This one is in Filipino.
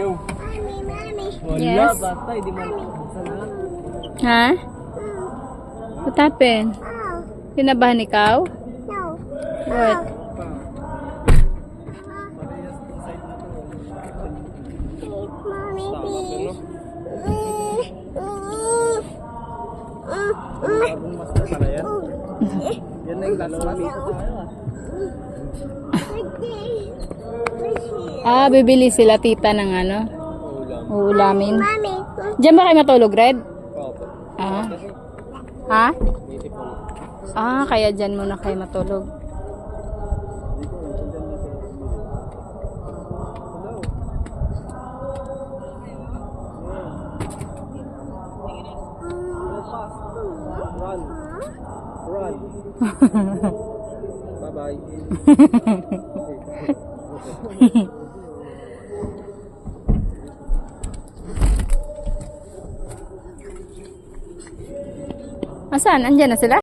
Yo. Mommy, mommy. Wala, Yes. bata. Hindi mo buksan na. Ha? What happened? Oh, Kinabahan ikaw? no. What? Parehas ng side na to. Ah, bibili sila tita ng ano? Ulam. Uulamin. Diyan ba kayo matulog, Red? Ah. Ha? Ah, kaya dyan muna kayo matulog. Run. Run. Bye-bye. Asan? Andyan na sila?